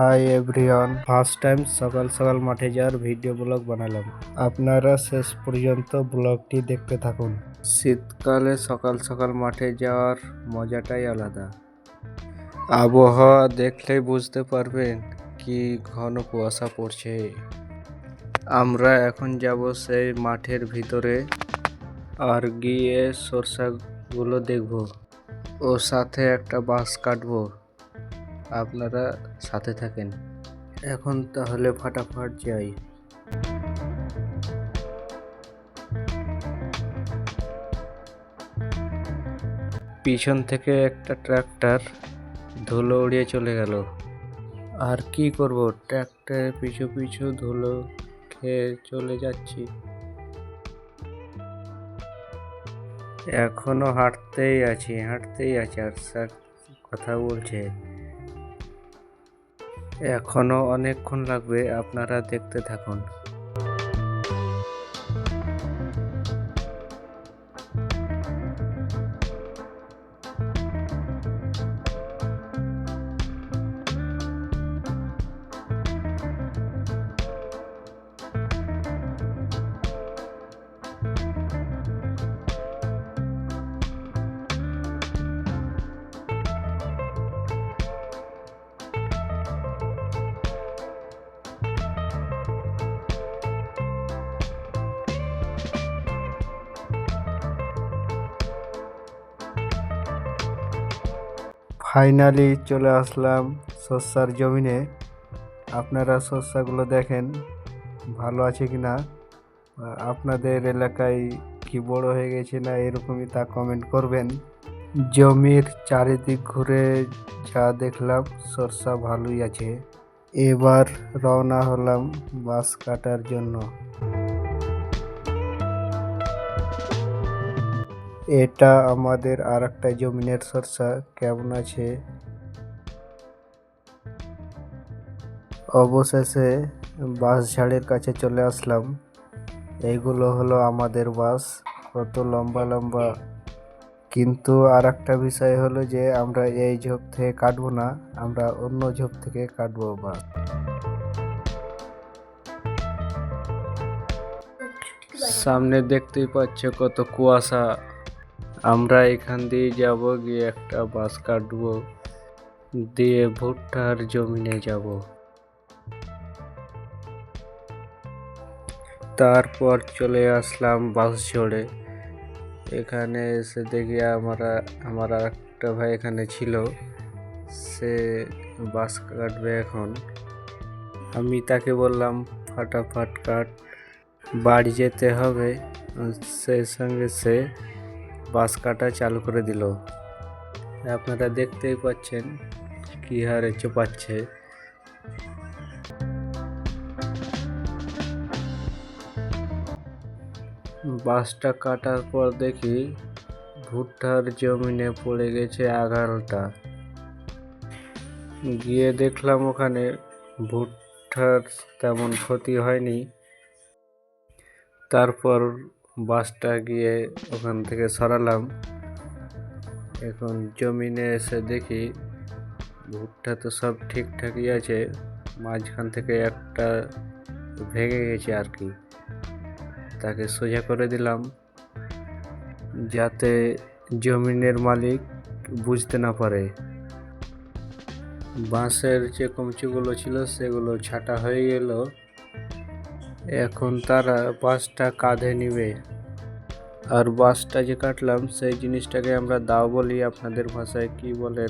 Hi everyone first time সকাল সকাল মাঠে যাওয়ার ভিডিও ব্লগ বানালাম। আপনারা শেষ পর্যন্ত ব্লগটি দেখতে থাকুন। শীতকালে সকাল সকাল মাঠে যাওয়ার মজাটাই আলাদা। আবহাওয়া দেখলেই বুঝতে পারবেন কি ঘন কুয়াশা পড়ছে। আমরা এখন যাব সেই মাঠের ভিতরে আর গিয়ে সরষাগুলো দেখব। ও সাথে একটা বাঁশ কাটবো। আপনারা সাথে থাকেন। এখন তাহলে ফাটাফাট যাই। পিছন থেকে একটা ট্রাক্টর ধুলো উড়িয়ে চলে গেল। আর কি করব? ট্রাক্টরের পিছু পিছু ধুলো খেয়ে চলে যাচ্ছি। এখনও হাঁটতেই আছি হাঁটতেই আছি, আর স্যার কথা বলছে। এখনও অনেকক্ষণ লাগবে আপনারা দেখতে থাকুন। ফাইনালি চলে আসলাম শস্যার জমিনে। আপনারা শস্যাগুলো দেখেন, ভালো আছে কি না আপনাদের এলাকায় কি বড় হয়ে গেছে না এরকমই তা কমেন্ট করবেন। জমির চারিদিক ঘুরে যা দেখলাম শস্যা ভালোই আছে। এবার রওনা হলাম বাস কাটার জন্য। এটা আমাদের আর একটা জমিনের সরষা কেমন আছে? অবশেষে বাঁশ ঝাড়ের কাছে চলে আসলাম। এইগুলো হলো আমাদের বাস কত লম্বা লম্বা। কিন্তু আর একটা বিষয় হলো যে, আমরা এই ঝোপ থেকে কাটবো না, আমরা অন্য ঝোপ থেকে কাটবো বাস সামনে দেখতেই পাচ্ছ কত কুয়াশা। আমরা এখান দিয়ে যাব, গিয়ে একটা বাস কাটবো, দিয়ে ভুট্টার জমিনে যাব। তারপর চলে আসলাম বাস ঝড়ে এখানে এসে দেখি আমরা, আমার একটা ভাই এখানে ছিল, সে বাস কাটবে এখন। আমি তাকে বললাম, ফাটাফাট কাট, বাড়ি যেতে হবে। সেই সঙ্গে সে বাস কাটা চালু করে দিল। আপনারা দেখতেই পাচ্ছেন কি হারে চোপাচ্ছে। বাসটা কাটার পর দেখি ভুট্টার জমিনে পড়ে গেছে আগালটা গিয়ে দেখলাম ওখানে ভুট্টার তেমন ক্ষতি হয়নি। তারপর বাসটা গিয়ে ওখান থেকে সরালাম। এখন জমিনে এসে দেখি ভুট্টা তো সব ঠিকঠাকই আছে, মাঝখান থেকে একটা ভেঙে গেছে আর কি। তাকে সোজা করে দিলাম, যাতে জমিনের মালিক বুঝতে না পারে। বাঁশের যে কমচিগুলো ছিল সেগুলো ছাটা হয়ে গেল এখন তারা বাসটা কাঁধে নিবে। আর বাসটা যে কাটলাম, সেই জিনিসটাকে আমরা দাও বলি আপনাদের ভাষায়, কি বলেন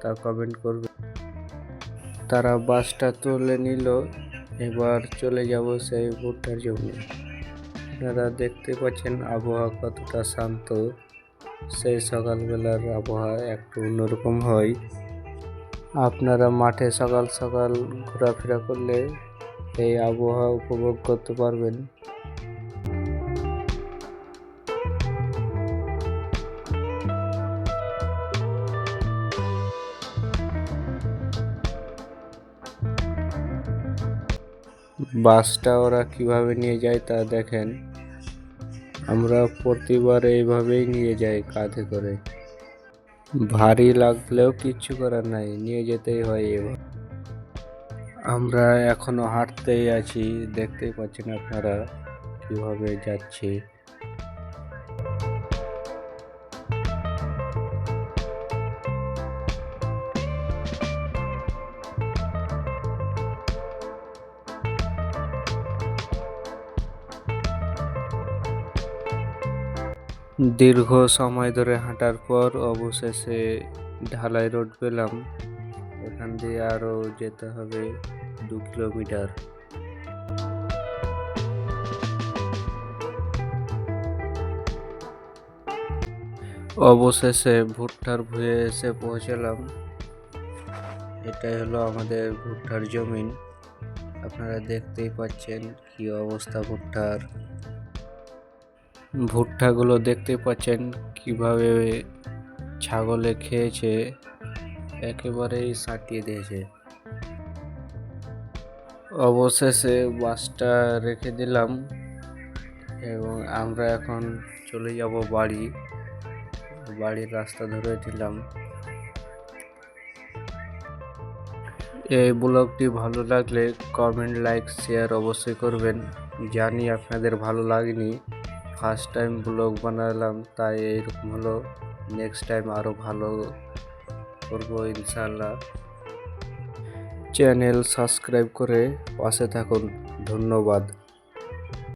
তা কমেন্ট করবে। তারা বাসটা তুলে নিল, এবার চলে যাব সেই ভুট্টার জমি আপনারা দেখতে পাচ্ছেন আবহাওয়া কতটা শান্ত। সেই সকালবেলার আবহাওয়া একটু অন্যরকম হয়। আপনারা মাঠে সকাল সকাল ঘোরাফেরা করলে এই আবহাওয়া উপভোগ করতে পারবেন। বাসটা ওরা কীভাবে নিয়ে যায় তা দেখেন। আমরা প্রতিবার এইভাবেই নিয়ে যাই কাঁধে করে। ভারী লাগলেও কিচ্ছু করার নাই, নিয়ে যেতেই হয় এবার। আমরা এখনও হাঁটতেই আছি, দেখতেই পাচ্ছেন আপনারা কীভাবে যাচ্ছি। দীর্ঘ সময় ধরে হাঁটার পর অবশেষে ঢালাই রোড পেলাম। এখান দিয়ে আরও যেতে হবে। দু কিলোমিটার। অবশেষে ভুট্টার ভুঁয়ে এসে পৌঁছালাম। এটাই হলো আমাদের ভুট্টার জমিন। আপনারা দেখতেই পাচ্ছেন কি অবস্থা ভুট্টার। ভুট্টাগুলো দেখতে পাচ্ছেন কীভাবে ছাগলে খেয়েছে, একেবারেই সাটিয়ে দিয়েছে। অবশেষে বাসটা রেখে দিলাম এবং আমরা এখন চলে যাব বাড়ি। বাড়ির রাস্তা ধরে দিলাম। এই ব্লগটি ভালো লাগলে কমেন্ট লাইক শেয়ার অবশ্যই করবেন। জানি আপনাদের ভালো লাগেনি। ফার্স্ট টাইম ব্লগ বানালাম, তাই এইরকম হলো। নেক্সট টাইম আরও ভালো করব ইনশাল্লাহ চ্যানেল সাবস্ক্রাইব করে পাশে থাকুন। ধন্যবাদ।